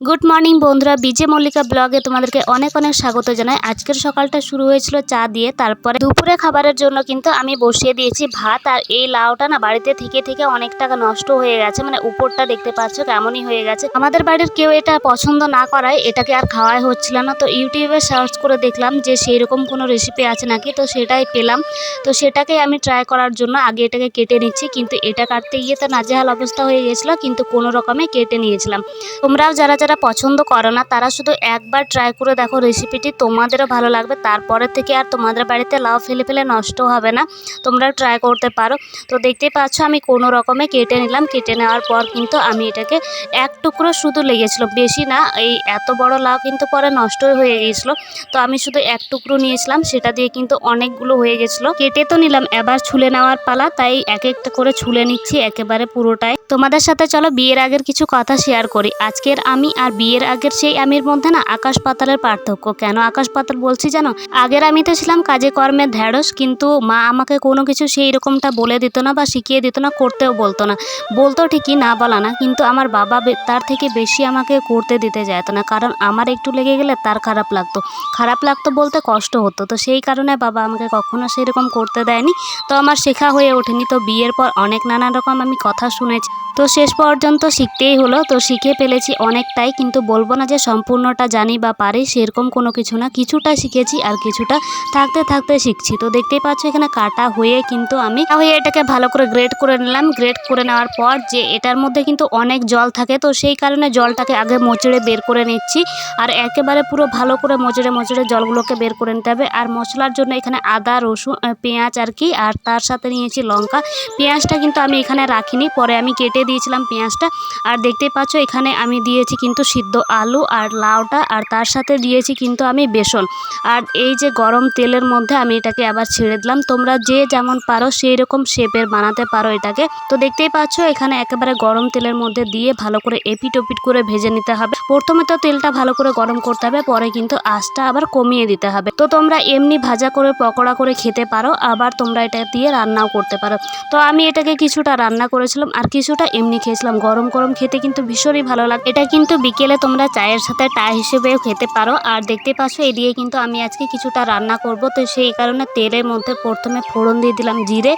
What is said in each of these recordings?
Good morning বন্ধুরা। বিজে মল্লিকা ব্লগে তোমাদেরকে অনেক অনেক স্বাগত জানাই। আজকের সকালটা শুরু হয়েছিল চা দিয়ে, তারপরে দুপুরে খাবারের জন্য কিন্তু আমি বসিয়ে দিয়েছি ভাত আর এই লাউটা না বাড়িতে থেকে থেকে অনেক টাকা নষ্ট হয়ে গেছে। মানে উপরটা দেখতে পাচ্ছ কেমনই হয়ে গেছে। আমাদের বাড়ির কেউ এটা পছন্দ না করায় এটাকে আর খাওয়াই হচ্ছিল না। তো ইউটিউবে সার্চ করে দেখলাম যে সেই রকম কোনো রেসিপি আছে নাকি? তো সেটাই পেলাম। তো সেটাকে আমি ট্রাই করার জন্য আগে এটাকে কেটে নিচ্ছি। কিন্তু এটা কাটতে গিয়ে তো নাজেহাল অবস্থা হয়ে গেছিল। কিন্তু কোনো রকমে কেটে নিয়েছিলাম। তোমরাও যারা যারা পছন্দ করো না, তারা শুধু একবার ট্রাই করে দেখো রেসিপিটি তোমাদেরও ভালো লাগবে তারপরে থেকে আর তোমাদের বাড়িতে লাউ ফেলে ফেলে নষ্ট হবে না। তোমরা ট্রাই করতে পারো। তো দেখতেই পাচ্ছ, আমি কোনো রকমে কেটে নিলাম। কেটে নেওয়ার পর কিন্তু আমি এটাকে এক টুকরো শুধু লেগেছিলো। বেশি না, এই এত বড় লাউ কিন্তু পরে নষ্ট হয়ে গিয়েছিল। তো আমি শুধু এক টুকরো নিয়েছিলাম, সেটা দিয়ে কিন্তু অনেকগুলো হয়ে গেছিল। কেটে তো নিলাম, এবার ছুলে নেওয়ার পালা, তাই এক একটা করে ছুলে নিচ্ছি, একেবারে পুরোটাই। তোমাদের সাথে চলো বিয়ের আগের কিছু কথা শেয়ার করি। আজকের আমি আর বিয়ের আগের সেই আমির মধ্যে না আকাশ পাতালের পার্থক্য। কেন আকাশ পাতাল বলছি জানো? আগের আমি তো ছিলাম কাজে কর্মে ঢ্যাঁড়স, কিন্তু মা আমাকে কোনো কিছু সেই রকমটা বলে দিত না বা শিখিয়ে দিত না, করতেও বলতো না। বলতো ঠিকই, না বলা না, কিন্তু আমার বাবা তার থেকে বেশি আমাকে করতে দিতে যেত না, কারণ আমার একটু লেগে গেলে তার খারাপ লাগতো। খারাপ লাগতো বলতে কষ্ট হতো, তো সেই কারণে বাবা আমাকে কখনো সেই রকম করতে দেয়নি। তো আমার শেখা হয়ে ওঠেনি, তো বিয়ের পর অনেক নানা রকম আমি কথা শুনেছি। তো শেষ পর্যন্ত শিখতেই হলো। তো শিখে ফেলেছি অনেকটাই, কিন্তু বলব না যে সম্পূর্ণটা জানি বা পারি, সেরকম কোনো কিছু না। কিছুটা শিখেছি আর কিছুটা থাকতে থাকতে শিখছি। তো দেখতেই পাচ্ছ এখানে কাটা হয়ে কিন্তু আমি হয়ে এটাকে ভালো করে গ্রেড করে নিলাম। গ্রেড করে নেওয়ার পর যে এটার মধ্যে কিন্তু অনেক জল থাকে, তো সেই কারণে জলটাকে আগে মোচড়ে বের করে নিচ্ছি। আর একেবারে পুরো ভালো করে মোচড়ে মোচড়ে জলগুলোকে বের করে নিতে হবে। আর মশলার জন্য এখানে আদা, রসুন পেঁয়াজ আর কি, আর তার সাথে নিয়েছি লঙ্কা। পেঁয়াজটা কিন্তু আমি এখানে রাখিনি, পরে আমি কেটে দিয়েছিলাম পেঁয়াজটা। আর দেখতেই পাচ্ছ, এখানে আমি দিয়েছি কিন্তু সিদ্ধ আলু আর লাউটা, আর তার সাথে দিয়েছি কিন্তু আমি বেসন। আর এই যে গরম তেলের মধ্যে আমি এটাকে আবার ছেড়ে দিলাম। তোমরা যে যেমন পারো সেই রকম শেপের বানাতে পারো এটাকে। তো দেখতেই পাচ্ছ, এখানে একেবারে গরম তেলের মধ্যে দিয়ে ভালো করে এপিট ওপিট করে ভেজে নিতে হবে। প্রথমে তো তেলটা ভালো করে গরম করতে হবে, পরে কিন্তু আঁচটা আবার কমিয়ে দিতে হবে। তো তোমরা এমনি ভাজা করে, পকোড়া করে খেতে পারো, আবার তোমরা এটা দিয়ে রান্নাও করতে পারো। তো আমি এটাকে কিছুটা রান্না করেছিলাম, আর কিছুটা এমনি খেয়েছিলাম। গরম গরম খেতে কিন্তু ভীষণই ভালো লাগে, এটা কিন্তু বিকেলে তোমরা চায়ের সাথে টা হিসেবেও খেতে পারো। আর দেখতে পাচ্ছ এই দিয়ে কিন্তু আমি আজকে কিছুটা রান্না করব। তো সেই কারণে তেলের মধ্যে প্রথমে ফোড়ন দিয়ে দিলাম জিরে।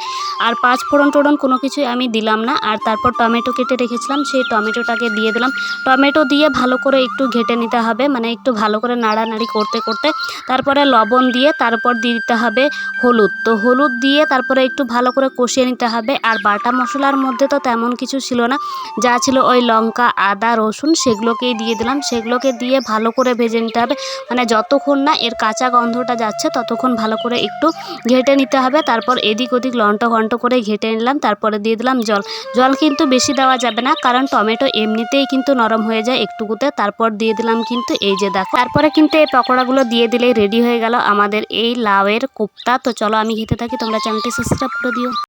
আর পাঁচ ফোড়ন টোড়ন কোনো কিছুই আমি দিলাম না। আর তারপর টমেটো কেটে রেখেছিলাম। সেই টমেটোটাকে দিয়ে দিলাম। টমেটো দিয়ে ভালো করে একটু ঘেটে নিতে হবে। মানে একটু ভালো করে নাড়ানাড়ি করতে করতে। তারপরে লবণ দিয়ে তারপর দিয়ে দিতে হবে হলুদ। তো হলুদ দিয়ে তারপরে একটু ভালো করে কষিয়ে নিতে হবে। আর বাটা মশলার মধ্যে তো তেমন কিছু ছিল না। যা ছিল ওই লঙ্কা, আদা, রসুন সেগুলোকেই দিয়ে দিলাম। সেগুলোকে দিয়ে ভালো করে ভেজে নিতে হবে। মানে যতক্ষণ না এর কাঁচা গন্ধটা যাচ্ছে ততক্ষণ ভালো করে একটু ঘেটে নিতে হবে। তারপর এদিক ওদিক লন্ট ঘন্ট করে ঘেটে নিলাম। তারপরে দিয়ে দিলাম জল। জল কিন্তু বেশি দেওয়া যাবে না কারণ টমেটো এমনিতেই কিন্তু নরম হয়ে যায় একটুকুতে। তারপর দিয়ে দিলাম কিন্তু এই যে দেখো। তারপরে কিন্তু এই পকোড়াগুলো দিয়ে দিলেই রেডি হয়ে গেল আমাদের এই লাউয়ের কোপ্তা। তো চলো আমি খেতে থাকি। তোমরা চ্যানেলটি সাবস্ক্রাইব করে দিও।